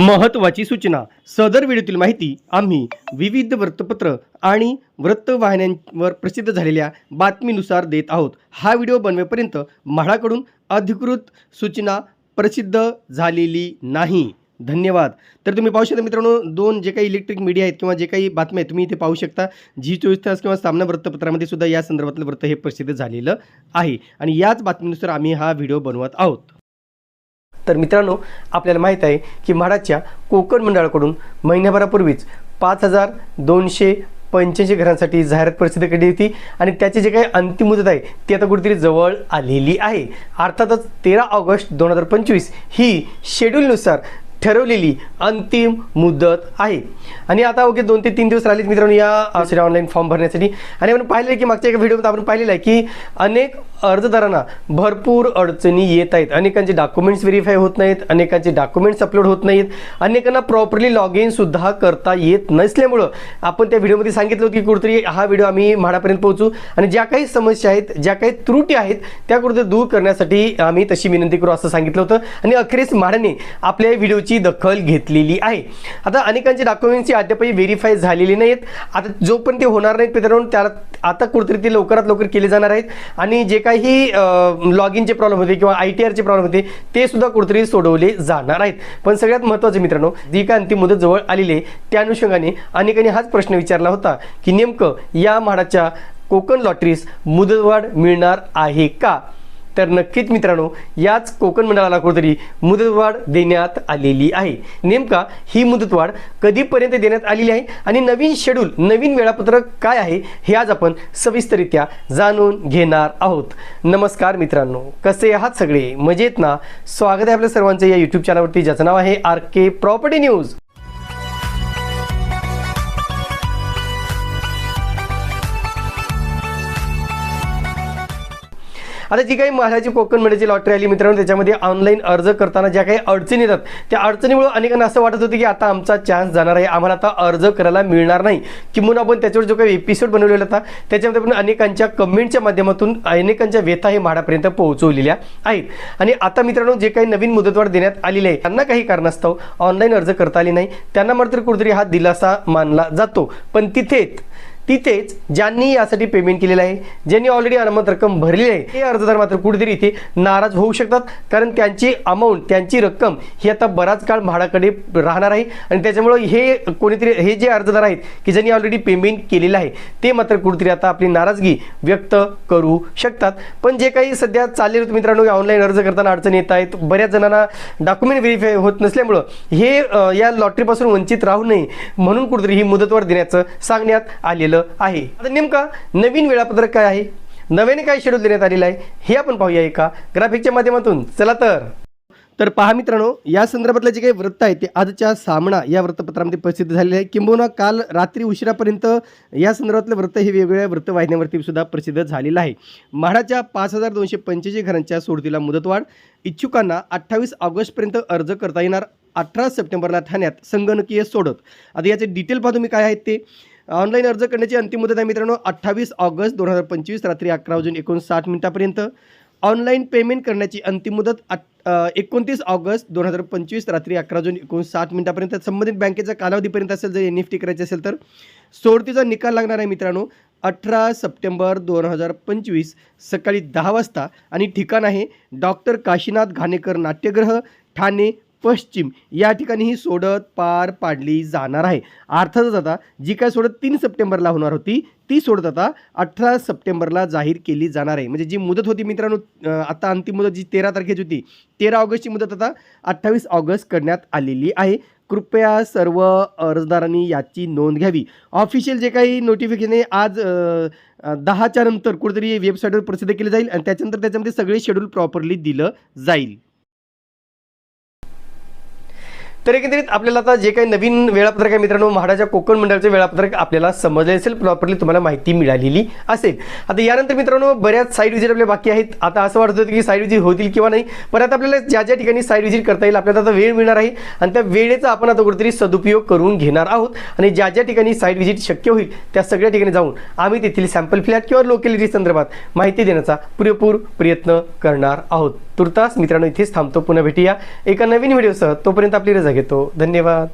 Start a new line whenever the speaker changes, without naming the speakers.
महत्त्वाची सूचना. सदर व्हिडिओतील माहिती आम्ही विविध वृत्तपत्र आणि वृत्तवाहिन्यांवर प्रसिद्ध झालेल्या बातमीनुसार देत आहोत. हा व्हिडिओ बनवेपर्यंत म्हाडाकडून अधिकृत सूचना प्रसिद्ध झालेली नाही. धन्यवाद. तर तुम्ही पाहू शकता मित्रांनो दोन जे काही इलेक्ट्रिक मीडिया आहेत किंवा जे काही बातम्या आहेत तुम्ही इथे पाहू शकता. जी चोवीस तास किंवा सामना वृत्तपत्रामध्ये सुद्धा या संदर्भातलं वृत्त हे प्रसिद्ध झालेलं आहे. आणि याच बातमीनुसार आम्ही हा व्हिडिओ बनवत आहोत. तर मित्रांनो आपल्याला माहीत आहे की म्हाडाच्या कोकण मंडळाकडून महिन्याभरापूर्वीच पाच हजार दोनशे पंच्याऐंशी घरांसाठी जाहिरात प्रसिद्ध केली होती आणि त्याची जे काही अंतिम मुदत आहे ती आता कुठेतरी जवळ आलेली आहे. अर्थातच तेरा ऑगस्ट दोन हजार पंचवीस ही शेड्यूलनुसार ठरवलेली अंतिम मुदत आहे. आणि आता अवघे दोन ते तीन दिवस राहिलेत मित्रांनो या ऑनलाईन फॉर्म भरण्यासाठी. आणि आपण पाहिलं आहे की मागच्या एका व्हिडिओमध्ये आपण पाहिलेलं आहे की अनेक अर्जदारांना भरपूर अडचणी येत आहेत. अनेकांचे डॉक्युमेंट्स व्हेरीफाय होत नाहीत अनेकांचे डॉक्युमेंट्स अपलोड होत नाहीत अनेकांना प्रॉपरली लॉग इन सुद्धा करता येत नसल्यामुळं आपण त्या व्हिडिओमध्ये सांगितलं होतं की कुठेतरी हा व्हिडिओ आम्ही म्हाडापर्यंत पोहोचू. आणि ज्या काही समस्या आहेत ज्या काही त्रुटी आहेत त्या कुठेतरी दूर करण्यासाठी आम्ही तशी विनंती करू असं सांगितलं होतं. आणि अखेरीस म्हाडाने आपल्या व्हिडिओची दखल घेतलेली आहे. आता अनेकांचे डॉक्युमेंट्सची अद्यापही व्हेरीफाय झालेली नाहीत. आता जोपर्यंत ते होणार नाहीत मित्रांनो त्याला आता कुठेतरी ते लवकरात लवकर केले जाणार आहेत. आणि जे काही लॉग इनचे प्रॉब्लेम होते किंवा आय टी आरचे प्रॉब्लेम होते ते सुद्धा कुठेतरी सोडवले जाणार आहेत. पण सगळ्यात महत्त्वाचं मित्रांनो जी काय अंतिम मुदत जवळ आलेली आहे त्या अनुषंगाने अनेकांनी हाच प्रश्न विचारला होता की नेमकं या म्हाडाच्या कोकण लॉटरीस मुदतवाढ मिळणार आहे का? तर नक्कीच मित्रांनो याच कोकण मंडळाला कुठेतरी मुदतवाढ देण्यात आलेली आहे. नेमका ही मुदतवाढ कधीपर्यंत देण्यात आलेली आहे आणि नवीन शेड्यूल नवीन वेळापत्रक काय आहे हे आज आपण सविस्तरित्या जाणून घेणार आहोत. नमस्कार मित्रांनो कसे आहात सगळे? मजेत ना? स्वागत आहे आपल्या सर्वांचं या यूट्यूब चॅनलवरती ज्याचं नाव आहे आर के प्रॉपर्टी न्यूज आता जी काही महाराजी कोकण मेळ्याची लॉटरी आली मित्रांनो त्याच्यामध्ये ऑनलाईन अर्ज करताना ज्या काही अडचणी येतात त्या अडचणीमुळे अनेकांना असं वाटत होतं की आता आमचा चान्स जाणार आहे. आम्हाला आता अर्ज करायला मिळणार नाही. किंवा आपण त्याच्यावर जो काही एपिसोड बनवलेला होता त्याच्यामध्ये आपण अनेकांच्या कमेंटच्या माध्यमातून अनेकांच्या व्यथा हे म्हाडापर्यंत पोहोचवलेल्या आहेत. आणि आता मित्रांनो जे काही नवीन मुदतवाढ देण्यात आलेली आहे त्यांना काही कारणास्तव ऑनलाईन अर्ज करता आली नाही. त्यांना मात्र कुठेतरी हा दिलासा मानला जातो. पण तिथेच तिथेच ज्यांनी यासाठी पेमेंट केलेलं आहे ज्यांनी ऑलरेडी अनामत रक्कम भरलेली आहे ते अर्जदार मात्र कुठेतरी इथे नाराज होऊ शकतात कारण त्यांची अमाऊंट त्यांची रक्कम ही आता बराच काळ म्हाडाकडे राहणार आहे आणि त्याच्यामुळं हे कोणीतरी हे जे अर्जदार आहेत की ज्यांनी ऑलरेडी पेमेंट केलेलं आहे ते मात्र कुठेतरी आता आपली नाराजगी व्यक्त करू शकतात. पण जे काही सध्या चालले होते मित्रांनो ऑनलाईन अर्ज करताना अडचणी येत आहेत. बऱ्याच जणांना डॉक्युमेंट व्हेरीफाय होत नसल्यामुळं हे या लॉटरीपासून वंचित राहू नये म्हणून कुठेतरी ही मुदतवाढ देण्याचं सांगण्यात आलेलं आहे. आता नेमका नवीन वेळापत्रक काय आहे? नव्याने काय शेड्यूल देण्यात आलेलं आहे? हे आपण पाहूया एका ग्राफिकच्या माध्यमातून. चला तर. तर पहा मित्रांनो या संदर्भातलं जे काही वृत्त आहे ते आजच्या सामना या वृत्तपत्रामध्ये प्रसिद्ध झालेले आहे. किंबहुना काल रात्री उशिरापर्यंत या संदर्भातलं वृत्त हे वेगवेगळ्या वृत्तवाहिन्यांवरती सुद्धा प्रसिद्ध झालेलं आहे. म्हाडाच्या पाच हजार दोनशे पंचेचाळीस घरांच्या सोडतीला मुदतवाढ. इच्छुकांना अठ्ठावीस ऑगस्टपर्यंत अर्ज करता येणार. अठरा सप्टेंबरला ठाण्यात संगणकीय सोडत. आता याचे डिटेल पाहतो मी काय आहेत ते. ऑनलाईन अर्ज करण्याची अंतिम मुदत आहे मित्रांनो अठ्ठावीस ऑगस्ट दोन हजार पंचवीस रात्री अकरा वाजून एकोणसाठ मिनिटापर्यंत. ऑनलाईन पेमेंट करण्याची अंतिम मुदत आठ एकोणतीस ऑगस्ट दोन हजार पंचवीस रात्री अकरा वाजून एकोणसाठ मिनिटापर्यंत. संबंधित बँकेचा कालावधीपर्यंत असेल जर एन एफ टी करायची असेल तर. सोडतीचा निकाल लागणार आहे मित्रांनो अठरा सप्टेंबर दोन हजार पंचवीस सकाळी दहा वाजता. आणि ठिकाण आहे डॉक्टर काशीनाथ घाणेकर नाट्यगृह ठाणे पश्चिम या ठिकाणी ही सोडत पार पाडली जाणार आहे. अर्थातच आता जी काय सोडत तीन सप्टेंबरला होणार होती ती सोडत आता अठरा सप्टेंबरला जाहीर केली जाणार आहे. म्हणजे जी मुदत होती मित्रांनो आता अंतिम मुदत जी तेरा तारखेची होती तेरा ऑगस्टची मुदत आता अठ्ठावीस ऑगस्ट करण्यात आलेली आहे. कृपया सर्व अर्जदारांनी याची नोंद घ्यावी. ऑफिशियल जे काही नोटिफिकेशन आहे आज दहाच्या नंतर कुठेतरी वेबसाईटवर प्रसिद्ध केलं जाईल आणि त्याच्यानंतर त्याच्यामध्ये सगळे शेड्यूल प्रॉपरली दिलं जाईल. तर एकंदरीत आपल्याला आता जे काही नवीन वेळापत्रक आहे मित्रांनो म्हाडाच्या कोकण मंडळाचे वेळापत्रक आपल्याला समजले असेल प्रॉपरली तुम्हाला माहिती मिळालेली असेल. आता यानंतर मित्रांनो बऱ्याच साईड विजिट आपल्या बाकी आहेत. आता असं वाटत होतं की साईड विजिट होतील किंवा नाही पण आता आपल्याला ज्या ज्या ठिकाणी साईड विजिट करता येईल आपल्याला आता वेळ मिळणार आहे. आणि त्या वेळेचा आपण आता कुठेतरी सदुपयोग करून घेणार आहोत. आणि ज्या ज्या ठिकाणी साईड विजिट शक्य होईल त्या सगळ्या ठिकाणी जाऊन आम्ही तेथील सॅम्पल फ्लॅट किंवा लोकॅलिटी संदर्भात माहिती देण्याचा पुरेपूर प्रयत्न करणार आहोत. तुर्तास मित्रांनो इथेच थांबतो. पुन्हा भेटूया एका नवीन व्हिडिओसह तोपर्यंत आपली रजा घेतो धन्यवाद.